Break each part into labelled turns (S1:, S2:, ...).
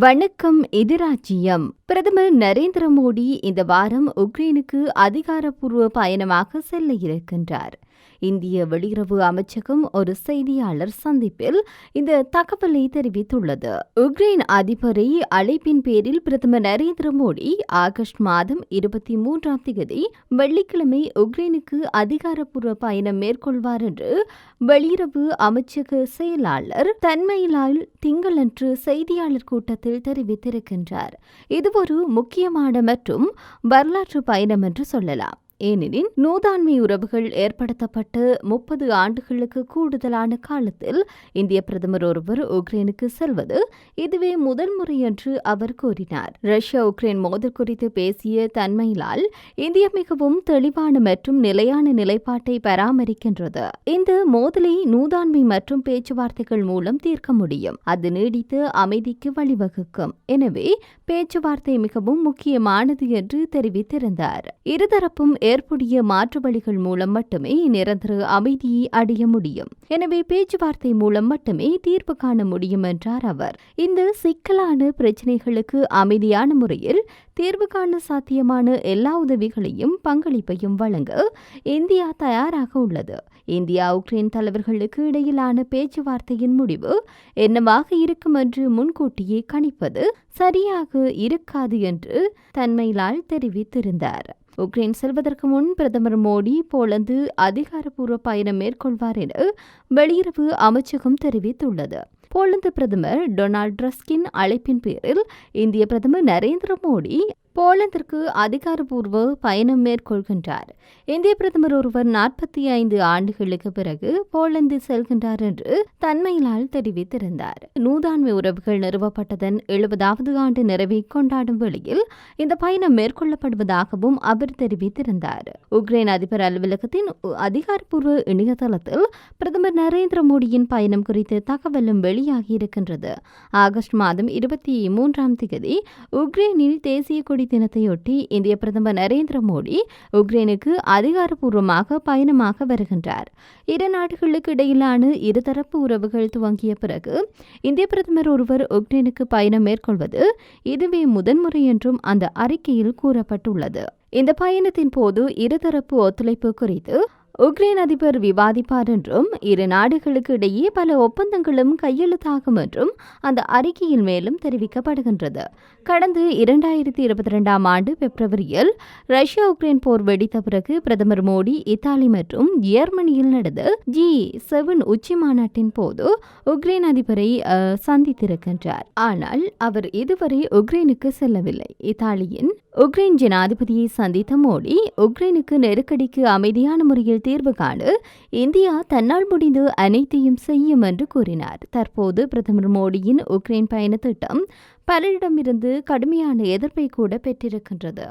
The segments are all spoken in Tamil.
S1: வணக்கம் எதிராஜ்யம் பிரதமர் நரேந்திர மோடி இந்த வாரம் உக்ரைனுக்கு அதிகாரப்பூர்வ பயணமாக செல்ல இருக்கின்றார். இந்திய வெளியுறவு அமைச்சகம் ஒரு செய்தியாளர் சந்திப்பில் இந்த தகவலை தெரிவித்துள்ளது. உக்ரைன் அதிபரை அழைப்பின் பேரில் பிரதமர் நரேந்திர மோடி ஆகஸ்ட் மாதம் இருபத்தி மூன்றாம் தேதி வெள்ளிக்கிழமை உக்ரைனுக்கு அதிகாரப்பூர்வ பயணம் மேற்கொள்வார் என்று வெளியுறவு அமைச்சக செயலாளர் தன்மையிலால் திங்களன்று செய்தியாளர் கூட்டத்தில் தெரிவித்திருக்கின்றார். இது ஒரு முக்கியமான மற்றும் வரலாற்று பயணம் என்று சொல்லலாம். ஏனெனில் நூதாண்மை உறவுகள் ஏற்படுத்தப்பட்டு முப்பது ஆண்டுகளுக்கு கூடுதலான காலத்தில் இந்திய பிரதமர் ஒருவர் உக்ரைனுக்கு செல்வது இதுவே முதல் முறை என்று அவர் கூறினார். ரஷ்யா உக்ரைன் மோதல் குறித்து பேசிய தன்மையிலால் இந்தியா மிகவும் தெளிவான மற்றும் நிலையான நிலைப்பாட்டை பராமரிக்கின்றது. இந்த மோதலை நூதாண்மை மற்றும் பேச்சுவார்த்தைகள் மூலம் தீர்க்க முடியும். அது நீடித்து அமைதிக்கு வழிவகுக்கும். எனவே பேச்சுவார்த்தை மிகவும் முக்கியமானது என்று தெரிவித்திருந்தார். இருதரப்பும் ஏற்புடைய மாற்று வழிகள் மூலம் மட்டுமே நிரந்தர அமைதியை அடைய முடியும். எனவே பேச்சுவார்த்தை மூலம் மட்டுமே தீர்வு காண முடியும் என்றார் அவர். இந்த சிக்கலான பிரச்சினைகளுக்கு அமைதியான முறையில் தீர்வு காண சாத்தியமான எல்லா உதவிகளையும் பங்களிப்பையும் வழங்க இந்தியா தயாராக உள்ளது. இந்தியா உக்ரைன் தலைவர்களுக்கு இடையிலான பேச்சுவார்த்தையின் முடிவு என்னவாக இருக்கும் என்று முன்கூட்டியே கணிப்பது சரியாக இருக்காது என்று தன்மையிலால் தெரிவித்திருந்தார். உக்ரைன் செல்வதற்கு முன் பிரதமர் மோடி போலந்து அதிகாரப்பூர்வ பயணம் மேற்கொள்வார் என வெளியுறவு அமைச்சகம் தெரிவித்துள்ளது. போலந்து பிரதமர் டொனால்ட் ரஸ்கின் அழைப்பின் பேரில் இந்திய பிரதமர் நரேந்திர மோடி போலந்திற்கு அதிகாரப்பூர்வ பயணம் மேற்கொள்கின்றார். இந்திய பிரதமர் ஒருவர் நாற்பத்தி ஐந்து ஆண்டுகளுக்கு பிறகு போலந்து செல்கின்றார் என்று தன்மையிலால் தெரிவித்திருந்தார். நூதாண்மை உறவுகள் நிறுவப்பட்டதன் எழுபதாவது ஆண்டு நிறைவை கொண்டாடும் வேளையில் இந்த பயணம் மேற்கொள்ளப்படுவதாகவும் அவர் தெரிவித்திருந்தார். உக்ரைன் அதிபர் அலுவலகத்தின் அதிகாரப்பூர்வ இணையதளத்தில் பிரதமர் நரேந்திர மோடியின் பயணம் குறித்து தகவலும் வெளியாகியிருக்கின்றது. ஆகஸ்ட் மாதம் இருபத்தி மூன்றாம் தேதி உக்ரைனில் தேசிய கொடி தினத்தையொட்டி இந்திய பிரதமர் நரேந்திர மோடி உக்ரைனுக்கு அதிகாரப்பூர்வமாக பயணமாக வருகின்றார். இரு நாடுகளுக்கு இடையிலான இருதரப்பு உறவுகள் துவங்கிய பிறகு இந்திய பிரதமர் ஒருவர் உக்ரைனுக்கு பயணம் மேற்கொள்வது இதுவே முதன்முறை என்றும் அந்த அறிக்கையில் கூறப்பட்டுள்ளது. இந்த பயணத்தின் போது இருதரப்பு ஒத்துழைப்பு குறித்து உக்ரைன் அதிபர் விவாதிப்பார் என்றும் இரு நாடுகளுக்கு இடையே பல ஒப்பந்தங்களும் கையெழுத்தாகும் என்றும் அந்த அறிக்கையில் மேலும் தெரிவிக்கப்படுகின்றது. கடந்த இரண்டாயிரத்தி இருபத்தி ரெண்டாம் ஆண்டு பிப்ரவரியில் ரஷ்யா உக்ரைன் போர் வெடித்த பிறகு பிரதமர் மோடி இத்தாலி மற்றும் ஜெர்மனியில் நடந்த ஜி செவன் உச்சி மாநாட்டின் போது உக்ரைன் அதிபரை சந்தித்திருக்கின்றார். ஆனால் அவர் இதுவரை உக்ரைனுக்கு செல்லவில்லை. இத்தாலியின் உக்ரைன் ஜனாதிபதியை சந்தித்த மோடி உக்ரைனுக்கு நெருக்கடிக்கு அமைதியான முறையில் தீர்வு காண இந்தியா தன்னால் முடிந்து அனைத்தையும் செய்யும் என்று கூறினார். தற்போது பிரதமர் மோடியின் உக்ரைன் பயண திட்டம் பலரிடமிருந்து கடுமையான எதிர்ப்பை கூட பெற்றிருக்கின்றது.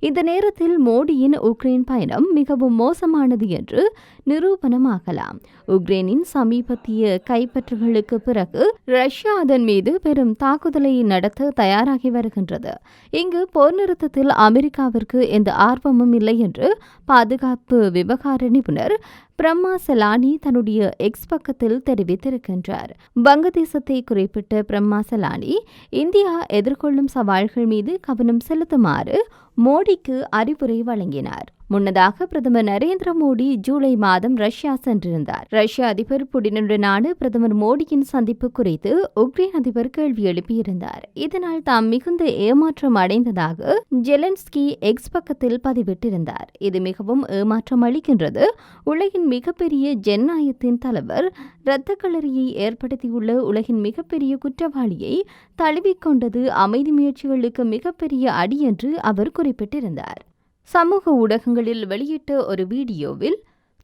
S1: இந்த நேரத்தில் மோடியின் உக்ரைன் பயணம் மிகவும் மோசமானது என்று நிரூபணமாகலாம். உக்ரைனின் சமீபத்திய கைப்பற்றுகளுக்கு பிறகு ரஷ்யா அதன் மீது பெரும் தாக்குதலை நடத்த தயாராகி வருகின்றது. இங்கு போர் நிறுத்தத்தில் அமெரிக்காவிற்கு எந்த ஆர்வமும் இல்லை என்று பாதுகாப்பு விவகார நிபுணர் பிரம்மா சலானி தன்னுடைய எக்ஸ் பக்கத்தில் தெரிவித்திருக்கின்றார். வங்கதேசத்தை குறிப்பிட்ட பிரம்மா சலானி இந்தியா எதிர்கொள்ளும் சவால்கள் மீது கவனம் செலுத்துமாறு மோடிக்கு அறிவுரை வழங்கினார். முன்னதாக பிரதமர் நரேந்திர மோடி ஜூலை மாதம் ரஷ்யா சென்றிருந்தார். ரஷ்ய அதிபர் புடினுடனான பிரதமர் மோடியின் சந்திப்பு குறித்து உக்ரைன் அதிபர் கேள்வி எழுப்பியிருந்தார். இதனால் தாம் மிகுந்த ஏமாற்றம் அடைந்ததாக ஜெலன்ஸ்கி எக்ஸ் பக்கத்தில் பதிவிட்டிருந்தார். இது மிகவும் ஏமாற்றம் அளிக்கின்றது. உலகின் மிகப்பெரிய ஜனநாயகத்தின் தலைவர் இரத்த களரியை ஏற்படுத்தியுள்ள உலகின் மிகப்பெரிய குற்றவாளியை தழுவிக்கொண்டது அமைதி முயற்சிகளுக்கு மிகப்பெரிய அடி என்று அவர் குறிப்பிட்டிருந்தார். சமூக ஊடகங்களில் வெளியிட்ட ஒரு வீடியோவில்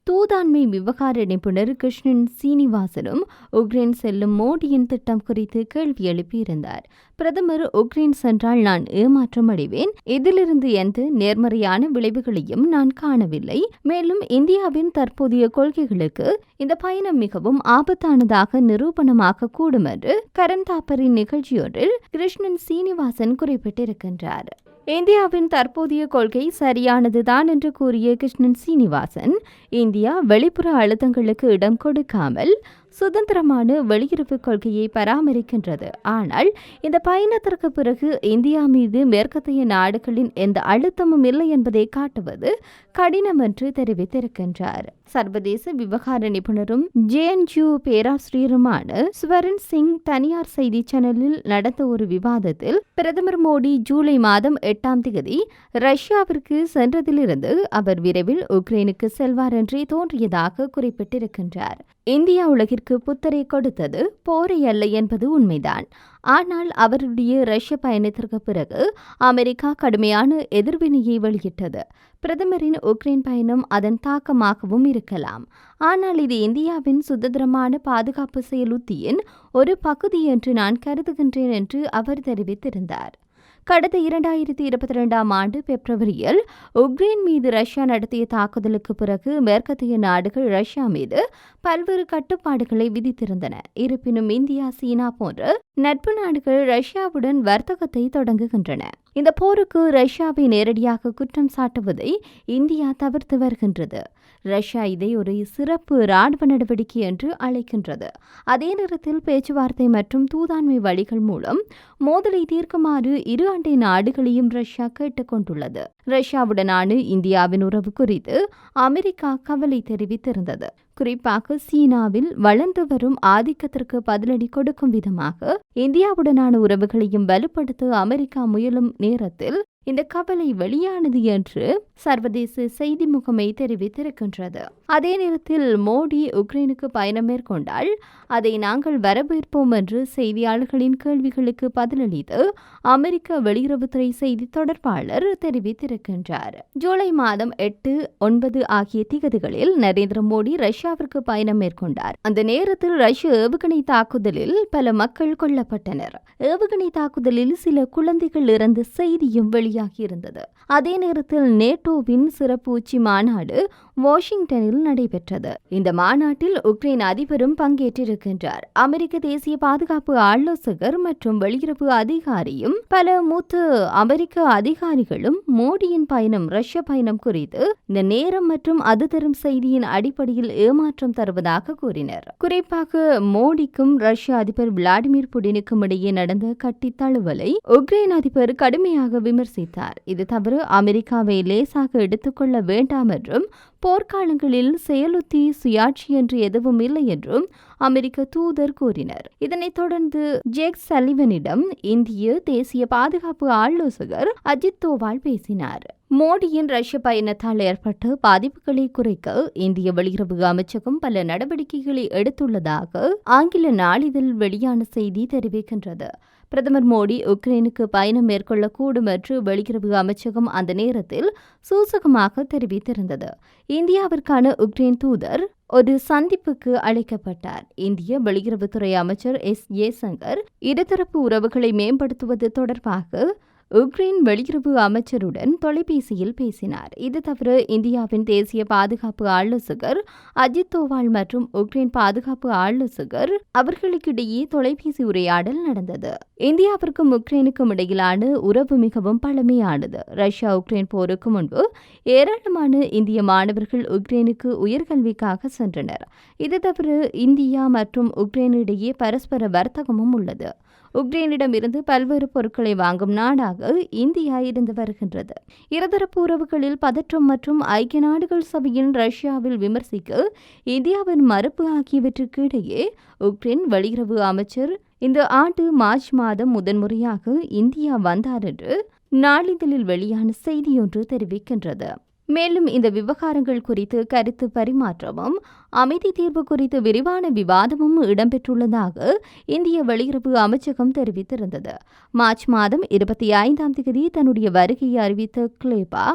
S1: தூதாண்மை விவகார நிபுணர் கிருஷ்ணன் சீனிவாசனும் உக்ரைன் செல்லும் மோடியின் திட்டம் குறித்து கேள்வி எழுப்பியிருந்தார். பிரதமர் உக்ரைன் சென்றால் நான் ஏமாற்றம் அடைவேன். இதிலிருந்து எந்த நேர்மறையான விளைவுகளையும் நான் காணவில்லை. மேலும் இந்தியாவின் தற்போதைய கொள்கைகளுக்கு இந்த பயணம் மிகவும் ஆபத்தானதாக நிரூபணமாக கூடும் என்று கரண் தாப்பரின் நிகழ்ச்சியொன்றில் கிருஷ்ணன் சீனிவாசன் குறிப்பிட்டிருக்கின்றார். இந்தியாவின் தற்போதைய கொள்கை சரியானதுதான் என்று கூறிய கிருஷ்ணன் சீனிவாசன் இந்தியா வெளிப்புற அழுத்தங்களுக்கு இடம் கொடுக்காமல் சுதந்திரமான வெளியுறவு கொள்கையை பராமரிக்கின்றது. ஆனால் இந்த பயணத்திற்கு பிறகு இந்தியா மீது மேற்கத்திய நாடுகளின் எந்த அழுத்தமும் இல்லை என்பதை காட்டுவது கடினம் என்று தெரிவித்திருக்கின்றார். சர்வதேச விவகார நிபுணரும் ஜேஎன்யூ பேராசிரியருமான ஸ்வரன் சிங் தனியார் செய்தி சேனலில் நடந்த ஒரு விவாதத்தில் பிரதமர் மோடி ஜூலை மாதம் எட்டாம் தேதி ரஷ்யாவிற்கு சென்றதிலிருந்து அவர் விரைவில் உக்ரைனுக்கு செல்வார் என்றே தோன்றியதாக குறிப்பிட்டிருக்கின்றார். இந்தியா உலகிற்கு புத்தரை கொடுத்தது போரை அல்ல என்பது உண்மைதான். ஆனால் அவருடைய ரஷ்ய பயணத்திற்கு பிறகு அமெரிக்கா கடுமையான எதிர்வினையை வெளியிட்டது. பிரதமரின் உக்ரைன் பயணம் அதன் தாக்கமாகவும் இருக்கலாம். ஆனால் இது இந்தியாவின் சுதந்திரமான பாதுகாப்பு செயலுத்தியின் ஒரு பகுதி என்று நான் கருதுகின்றேன் என்று அவர் தெரிவித்திருந்தார். கடந்த இரண்டாயிரத்தி இருபத்தி ரெண்டாம் ஆண்டு பிப்ரவரியில் உக்ரைன் மீது ரஷ்யா நடத்திய தாக்குதலுக்கு பிறகு மேற்கத்திய நாடுகள் ரஷ்யா மீது பல்வேறு கட்டுப்பாடுகளை விதித்திருந்தன. இருப்பினும் இந்தியா சீனா போன்ற நட்பு நாடுகள் ரஷ்யாவுடன் வர்த்தகத்தை தொடங்குகின்றன. இந்த போருக்கு ரஷ்யாவை நேரடியாக குற்றம் சாட்டுவதை இந்தியா தவிர்த்து வருகின்றது. ரஷ்யா இதை ஒரு சிறப்பு ராணுவ நடவடிக்கை என்று அழைக்கின்றது. அதே நேரத்தில் பேச்சுவார்த்தை மற்றும் தூதாண்மை வழிகள் மூலம் மோதலை தீர்க்குமாறு இரு அண்டை நாடுகளையும் ரஷ்யா கேட்டுக்கொண்டுள்ளது. ரஷ்யாவுடனான இந்தியாவின் உறவு குறித்து அமெரிக்கா கவலை தெரிவித்திருந்தது. குறிப்பாக சீனாவில் வளர்ந்து வரும் ஆதிக்கத்திற்கு பதிலடி கொடுக்கும் விதமாக இந்தியாவுடனான உறவுகளையும் வலுப்படுத்த அமெரிக்கா முயலும் நேரத்தில் இந்த கவலை வெளியானது என்று சர்வதேச செய்தி முகமை தெரிவித்திருக்கின்றது. அதே நேரத்தில் மோடி உக்ரைனுக்கு பயணம் மேற்கொண்டால் அதை நாங்கள் வரவேற்போம் என்று செய்தியாளர்களின் கேள்விகளுக்கு பதிலளித்து அமெரிக்க வெளியுறவுத்துறை செய்தி தொடர்பாளர் தெரிவித்திருக்கின்றார். ஜூலை மாதம் எட்டு ஒன்பது ஆகிய திகதிகளில் நரேந்திர மோடி ரஷ்யாவிற்கு பயணம் மேற்கொண்டார். அந்த நேரத்தில் ரஷ்ய ஏவுகணை தாக்குதலில் பல மக்கள் கொல்லப்பட்டனர். ஏவுகணை தாக்குதலில் சில குழந்தைகள் இறந்த செய்தியும் வெளி வெளியாகியிருந்தது அதே நேரத்தில் நேட்டோவின் சிறப்பு உச்சி மாநாடு வாஷிங்டனில் நடைபெற்றது. இந்த மாநாட்டில் உக்ரைன் அதிபரும் பங்கேற்றிருக்கின்றார். அமெரிக்க தேசிய பாதுகாப்பு ஆலோசகர் மற்றும் வெளியுறவு அதிகாரியும் பல மூத்த அமெரிக்க அதிகாரிகளும் மோடியின் பயணம் ரஷ்ய பயணம் குறித்து இந்த நேரம் மற்றும் அது தரும் செய்தியின் அடிப்படையில் ஏமாற்றம் தருவதாக கூறினர். குறிப்பாக மோடிக்கும் ரஷ்ய அதிபர் விளாடிமிர் புடினுக்கும் இடையே நடந்த கட்டி தழுவலை உக்ரைன் அதிபர் கடுமையாக விமர்சித்தார். இது தவிர அமெரிக்காவை லேசாக எடுத்துக்கொள்ள வேண்டாம் என்றும் போர்க்காலங்களில் செயலுத்தி சுயாட்சி என்று எதுவும் இல்லை என்றும் அமெரிக்க தூதர் கூறினர். இதனைத் தொடர்ந்து ஜேக் சலிவனிடம் இந்திய தேசிய பாதுகாப்பு ஆலோசகர் அஜித் தோவால் பேசினார். மோடியின் ரஷ்ய பயணத்தால் ஏற்பட்ட பாதிப்புகளை குறைக்க இந்திய வெளியுறவு அமைச்சகம் பல நடவடிக்கைகளை எடுத்துள்ளதாக ஆங்கில நாளிதழ் வெளியான செய்தி தெரிவிக்கின்றது. பிரதமர் மோடி உக்ரைனுக்கு பயணம் மேற்கொள்ளக்கூடும் என்று வெளியுறவு அமைச்சகம் அந்த நேரத்தில் சூசகமாக தெரிவித்திருந்தது. இந்தியாவிற்கான உக்ரைன் தூதர் ஒரு சந்திப்புக்கு அழைக்கப்பட்டார். இந்திய வெளியுறவுத்துறை அமைச்சர் எஸ் ஜெய்சங்கர் இருதரப்பு உறவுகளை மேம்படுத்துவது தொடர்பாக உக்ரைன் வெளியுறவு அமைச்சருடன் தொலைபேசியில் பேசினார். இது தவிர இந்தியாவின் தேசிய பாதுகாப்பு ஆலோசகர் அஜித் தோவால் மற்றும் உக்ரைன் பாதுகாப்பு ஆலோசகர் அவர்களுக்கிடையே தொலைபேசி உரையாடல் நடந்தது. இந்தியாவிற்கும் உக்ரைனுக்கும் இடையிலான உறவு மிகவும் பழமையானது. ரஷ்யா உக்ரைன் போருக்கு முன்பு ஏராளமான இந்திய மாணவர்கள் உக்ரைனுக்கு உயர்கல்விக்காக சென்றனர். இது தவிர இந்தியா மற்றும் உக்ரைன் இடையே பரஸ்பர வர்த்தகமும் உள்ளது. உக்ரைனிடம் இருந்து பல்வேறு பொருட்களை வாங்கும் நாடாக இந்தியா இருந்து வருகின்றது. இருதரப்பு உறவுகளில் பதற்றம் மற்றும் ஐக்கிய நாடுகள் சபையின் ரஷ்யாவில் விமர்சிக்க இந்தியாவின் மறுப்பு ஆகியவற்றுக்கு இடையே உக்ரைன் வெளியுறவு அமைச்சர் இந்த ஆண்டு மார்ச் மாதம் முதன்முறையாக இந்தியா வந்தார் என்று நாளிதழில் வெளியான செய்தியொன்று தெரிவிக்கின்றது. மேலும் இந்த விவகாரங்கள் குறித்து கருத்து பரிமாற்றமும் அமைதி தீர்வு குறித்து விரிவான விவாதமும் இடம்பெற்றுள்ளதாக இந்திய வெளியுறவு அமைச்சகம் தெரிவித்திருந்தது. மார்ச் மாதம் இருபத்தி ஐந்தாம் தேதி தன்னுடைய வருகையை அறிவித்த கிளேபா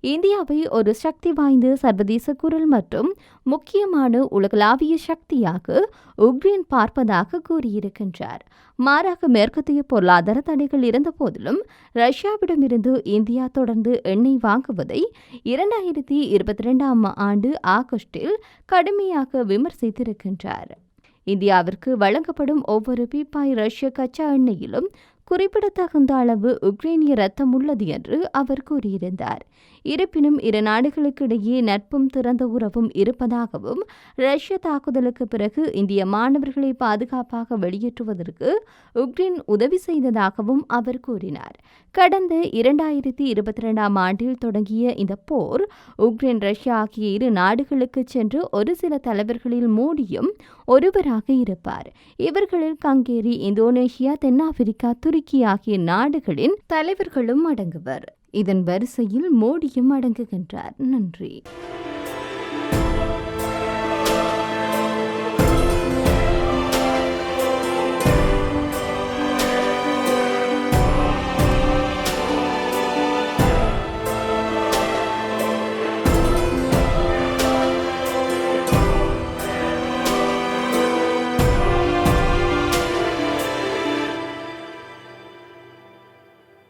S1: இந்தியாவை ஒரு சக்தி வாய்ந்த சர்வதேச குரல் மற்றும் முக்கியமான உலகளாவிய சக்தியாக உக்ரைன் பார்ப்பதாக கூறியிருக்கின்றார். மாறாக மேற்கத்திய பொருளாதார தடைகள் இருந்த போதிலும் ரஷ்யாவிடமிருந்து இந்தியா தொடர்ந்து எண்ணெய் வாங்குவதை இரண்டாயிரத்தி இருபத்தி ரெண்டாம் ஆண்டு ஆகஸ்டில் கடுமையாக விமர்சித்திருக்கின்றார். இந்தியாவிற்கு வழங்கப்படும் ஒவ்வொரு பீப்பாய் ரஷ்ய கச்சா எண்ணெயிலும் குறிப்பிடத்தகுந்த அளவு உக்ரைனிய ரத்தம் உள்ளது என்று அவர் கூறியிருந்தார். இருப்பினும் இரு நாடுகளுக்கிடையே நட்பும் திறந்த உறவும் இருப்பதாகவும் ரஷ்ய தாக்குதலுக்கு பிறகு இந்திய மாணவர்களை பாதுகாப்பாக வெளியேற்றுவதற்கு உக்ரைன் உதவி செய்ததாகவும் அவர் கூறினார். கடந்த இரண்டாயிரத்தி இருபத்தி இரண்டாம் ஆண்டில் தொடங்கிய இந்த போர் உக்ரைன் ரஷ்யா ஆகிய இரு நாடுகளுக்கு சென்று ஒரு சில தலைவர்களில் மோடியும் ஒருவராக இருப்பார். இவர்களில் கங்கேரி இந்தோனேஷியா தென்னாப்பிரிக்கா துருக்கி ஆகிய நாடுகளின் தலைவர்களும் அடங்குவர். இதன் வரிசையில் மோடியும் அடங்குகின்றார். நன்றி.